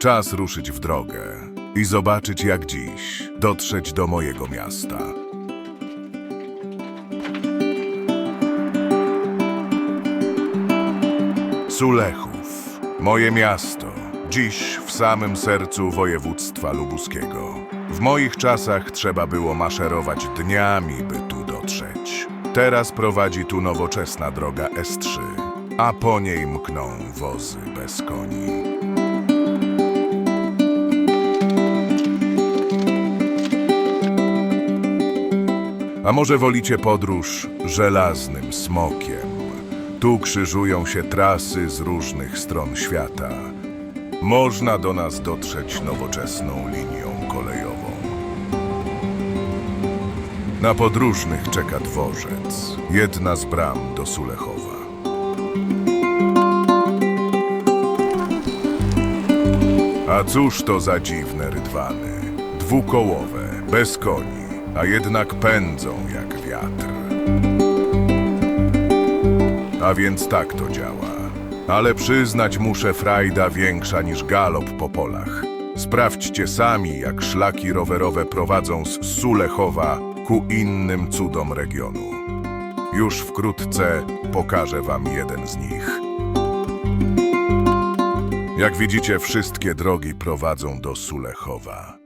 Czas ruszyć w drogę i zobaczyć jak dziś dotrzeć do mojego miasta. Sulechów, moje miasto, dziś w samym sercu województwa lubuskiego. W moich czasach trzeba było maszerować dniami, by tu dotrzeć. Teraz prowadzi tu nowoczesna droga S3, a po niej mkną wozy bez koni. A może wolicie podróż żelaznym smokiem? Tu krzyżują się trasy z różnych stron świata. Można do nas dotrzeć nowoczesną linią kolejową. Na podróżnych czeka dworzec, jedna z bram do Sulechowa. A cóż to za dziwne rydwany? Dwukołowe, bez koni, a jednak pędzą jak wiatr. A więc tak to działa. Ale przyznać muszę frajda większa niż galop po polach. Sprawdźcie sami, jak szlaki rowerowe prowadzą z Sulechowa ku innym cudom regionu. Już wkrótce pokażę wam jeden z nich. Jak widzicie, wszystkie drogi prowadzą do Sulechowa.